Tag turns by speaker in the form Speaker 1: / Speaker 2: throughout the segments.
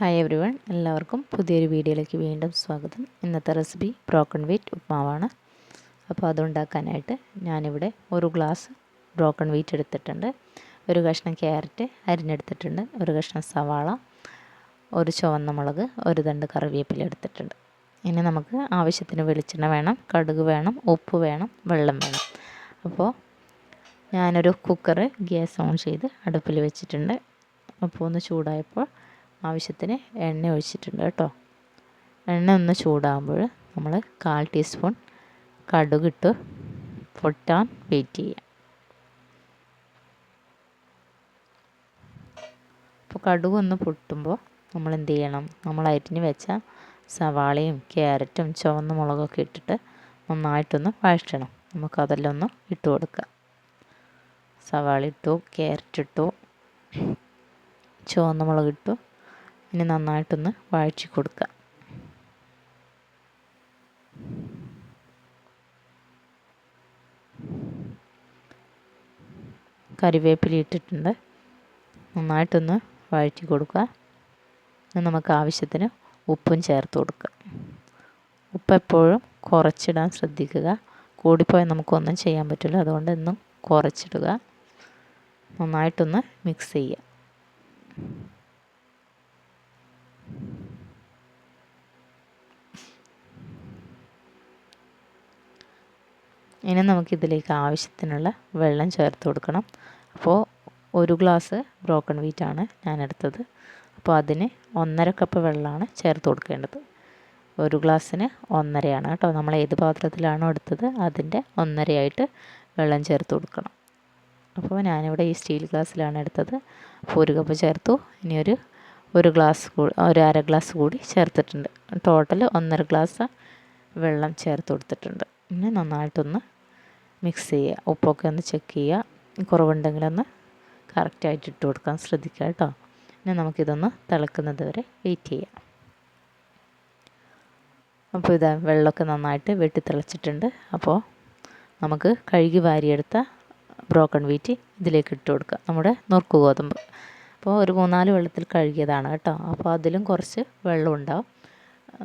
Speaker 1: Hi every one എല്ലാവർക്കും പുതിയൊരു വീഡിയോയിലേക്ക് വീണ്ടും സ്വാഗതം. ഇന്നത്തെ റെസിപ്പി ബ്രോക്കൺ വീറ്റ് ഉപ്മാവാണ്. അപ്പോൾ അതുണ്ടാക്കാനായിട്ട് ഞാനിവിടെ ഒരു ഗ്ലാസ് ബ്രോക്കൺ വീറ്റ് എടുത്തിട്ടുണ്ട്. ഒരു കഷ്ണം ക്യാരറ്റ് അരിഞ്ഞെടുത്തിട്ടുണ്ട്. ഒരു കഷ്ണം സവാള ഒരു ചുവന്ന മുളക് ഒരു തണ്ട് കറിവേപ്പില എടുത്തിട്ടുണ്ട്. ഇനി നമുക്ക് ആവശ്യത്തിന് വെളിച്ചെണ്ണ വേണം കടുക് വേണം ഉപ്പ് വേണം വെള്ളം വേണം. അപ്പോൾ ഞാനൊരു കുക്കർ ഗ്യാസ് ഓൺ ചെയ്ത് അടുപ്പിൽ വെച്ചിട്ടുണ്ട്. അപ്പോൾ ഒന്ന് ചൂടായപ്പോൾ ആവശ്യത്തിന് എണ്ണ ഒഴിച്ചിട്ടുണ്ട് കേട്ടോ. എണ്ണ ഒന്ന് ചൂടാകുമ്പോൾ നമ്മൾ കാൽ ടീസ്പൂൺ കടുകിട്ട് പൊട്ടാൻ വെയിറ്റ് ചെയ്യാം അപ്പോൾ കടുക് ഒന്ന് പൊട്ടുമ്പോൾ നമ്മൾ എന്ത് ചെയ്യണം? നമ്മൾ അരിഞ്ഞ് വെച്ച സവാളയും ക്യാരറ്റും ചുവന്ന മുളകൊക്കെ ഇട്ടിട്ട് നന്നായിട്ടൊന്ന് വഴറ്റണം. നമുക്കതെല്ലാം ഒന്ന് ഇട്ട് കൊടുക്കാം. സവാള ഇട്ടു ക്യാരറ്റ് ഇട്ടു ചുവന്ന മുളക് ഇട്ടു ഇനി നന്നായിട്ടൊന്ന് വഴറ്റി കൊടുക്കുക. കറിവേപ്പില ഇട്ടിട്ടുണ്ട്. നന്നായിട്ടൊന്ന് വഴറ്റി കൊടുക്കുക. നമുക്ക് ആവശ്യത്തിന് ഉപ്പും ചേർത്ത് കൊടുക്കുക. ഉപ്പ് എപ്പോഴും കുറച്ചിടാൻ ശ്രദ്ധിക്കുക. കൂടിപ്പോയാൽ നമുക്കൊന്നും ചെയ്യാൻ പറ്റില്ല. അതുകൊണ്ട് എന്നും കുറച്ചിടുക. നന്നായിട്ടൊന്ന് മിക്സ് ചെയ്യുക. ഇനി നമുക്കിതിലേക്ക് ആവശ്യത്തിനുള്ള വെള്ളം ചേർത്ത് കൊടുക്കണം. അപ്പോൾ ഒരു ഗ്ലാസ് ബ്രോക്കൺ വീറ്റാണ് ഞാൻ എടുത്തത് അപ്പോൾ അതിന് ഒന്നര കപ്പ് വെള്ളമാണ് ചേർത്ത് കൊടുക്കേണ്ടത്. ഒരു ഗ്ലാസ്സിന് ഒന്നരയാണ് കേട്ടോ. നമ്മൾ ഏത് പാത്രത്തിലാണോ എടുത്തത് അതിന്റെ ഒന്നരയായിട്ട് വെള്ളം ചേർത്ത് കൊടുക്കണം. അപ്പോൾ ഞാനിവിടെ ഈ സ്റ്റീൽ ഗ്ലാസ്സിലാണ് എടുത്തത്. അപ്പോൾ ഒരു കപ്പ് ചേർത്തു. ഇനി ഒരു ഒരു ഗ്ലാസ് കൂടി ഒരു അര ഗ്ലാസ് കൂടി ചേർത്തിട്ടുണ്ട്. ടോട്ടൽ ഒന്നര ഗ്ലാസ് വെള്ളം ചേർത്ത് കൊടുത്തിട്ടുണ്ട്. പിന്നെ നന്നായിട്ടൊന്ന് മിക്സ് ചെയ്യുക. ഉപ്പൊക്കെ ഒന്ന് ചെക്ക് ചെയ്യുക. കുറവുണ്ടെങ്കിൽ കുറവുണ്ടെങ്കിലൊന്ന് കറക്റ്റായിട്ട് ഇട്ട് കൊടുക്കാൻ ശ്രദ്ധിക്കുക കേട്ടോ. പിന്നെ നമുക്കിതൊന്ന് തിളക്കുന്നത് വരെ വെയിറ്റ് ചെയ്യാം. അപ്പോൾ ഇതാ വെള്ളമൊക്കെ നന്നായിട്ട് വെട്ടി തിളച്ചിട്ടുണ്ട്. അപ്പോൾ നമുക്ക് കഴുകി വാരിയെടുത്ത ബ്രോക്കൺ വീറ്റ് ഇതിലേക്ക് ഇട്ട് കൊടുക്കുക. നമ്മുടെ നുറുക്ക് ഗോതമ്പ്. അപ്പോൾ ഒരു മൂന്നാൽ വെള്ളത്തിൽ കഴുകിയതാണ് കേട്ടോ. അപ്പോൾ അതിലും കുറച്ച് വെള്ളം ഉണ്ടാവും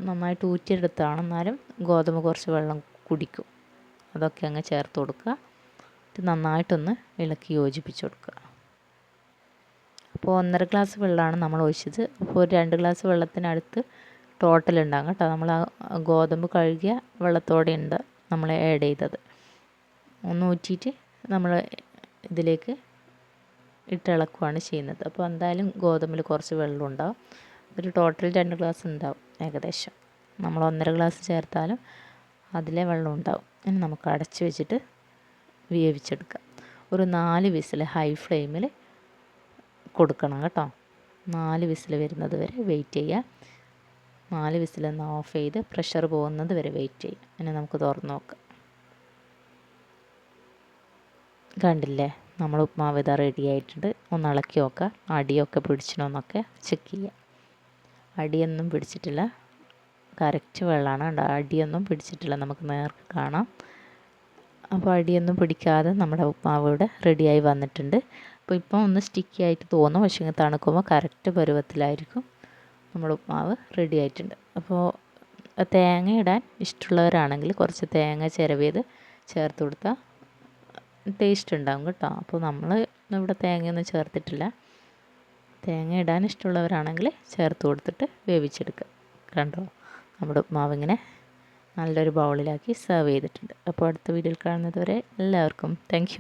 Speaker 1: നന്നായിട്ട് ഊറ്റിയെടുത്താണ് എന്നാലും ഗോതമ്പ് കുറച്ച് വെള്ളം കുടിക്കും. അതൊക്കെ അങ്ങ് ചേർത്ത് കൊടുക്കുക. ഇത് നന്നായിട്ടൊന്ന് ഇളക്കി യോജിപ്പിച്ച് കൊടുക്കുക. അപ്പോൾ ഒന്നര ഗ്ലാസ് വെള്ളമാണ് നമ്മൾ ഒഴിച്ചത്. അപ്പോൾ ഒരു രണ്ട് ഗ്ലാസ് വെള്ളത്തിനടുത്ത് ടോട്ടൽ ഉണ്ടാകും കേട്ടോ. നമ്മൾ ആ ഗോതമ്പ് കഴുകിയ വെള്ളത്തോടെ ഉണ്ട് നമ്മൾ ആഡ് ചെയ്തത്. ഒന്ന് ഊറ്റിയിട്ട് നമ്മൾ ഇതിലേക്ക് ഇട്ടിളക്കുകയാണ് ചെയ്യുന്നത്. അപ്പോൾ എന്തായാലും ഗോതമ്പിൽ കുറച്ച് വെള്ളം ഉണ്ടാവും. ഒരു ടോട്ടൽ രണ്ട് ഗ്ലാസ് ഉണ്ടാവും ഏകദേശം. നമ്മൾ ഒന്നര ഗ്ലാസ് ചേർത്താലും അതിലെ വെള്ളം ഉണ്ടാവും. ഇനി നമുക്ക് അടച്ചു വെച്ചിട്ട് വേവിച്ചെടുക്കാം. ഒരു നാല് വിസിൽ ഹൈ ഫ്ലെയിമിൽ കൊടുക്കണം കേട്ടോ. നാല് വിസിൽ വരുന്നത് വരെ വെയിറ്റ് ചെയ്യുക നാല് വിസിൽ വിസിലൊന്ന് ഓഫ് ചെയ്ത് പ്രഷർ പോകുന്നത് വരെ വെയിറ്റ് ചെയ്യുക ഇനി നമുക്ക് തുറന്ന് നോക്കാം. കണ്ടില്ലേ? നമ്മൾ ഉപ്മാവ് ഇതാ റെഡി ആയിട്ടുണ്ട്. ഒന്ന് ഇളക്കി നോക്കുക അടിയൊക്കെ പിടിച്ചിനോന്നൊക്കെ ചെക്ക് ചെയ്യുക അടിയൊന്നും പിടിച്ചിട്ടില്ല. കറക്റ്റ് വെള്ളമാണ്. കണ്ടോ? അടിയൊന്നും പിടിച്ചിട്ടില്ല. നമുക്ക് നേർക്ക് കാണാം. അപ്പോൾ അടിയൊന്നും പിടിക്കാതെ നമ്മുടെ ഉപ്മാവ് ഇവിടെ റെഡിയായി വന്നിട്ടുണ്ട്. അപ്പോൾ ഇപ്പം ഒന്ന് സ്റ്റിക്കി ആയിട്ട് തോന്നും. പക്ഷേ തണുക്കുമ്പോൾ കറക്റ്റ് പരുവത്തിലായിരിക്കും നമ്മുടെ ഉപ്മാവ് റെഡി ആയിട്ടുണ്ട്. അപ്പോൾ തേങ്ങ ഇടാൻ ഇഷ്ടമുള്ളവരാണെങ്കിൽ കുറച്ച് തേങ്ങ ചിരവിയത് ചേർത്ത് കൊടുത്താൽ ടേസ്റ്റ് ഉണ്ടാകും കേട്ടോ. അപ്പോൾ നമ്മൾ ഇവിടെ തേങ്ങയൊന്നും ചേർത്തിട്ടില്ല. തേങ്ങ ഇടാൻ ഇഷ്ടമുള്ളവരാണെങ്കിൽ ചേർത്ത് കൊടുത്തിട്ട് വേവിച്ചെടുക്കുക. കണ്ടോ? നമ്മുടെ ഉപ്മാവിങ്ങനെ നല്ലൊരു ബൗളിലാക്കി സെർവ് ചെയ്തിട്ടുണ്ട്. അപ്പോൾ അടുത്ത വീഡിയോയിൽ കാണുന്നത് വരെ എല്ലാവർക്കും താങ്ക്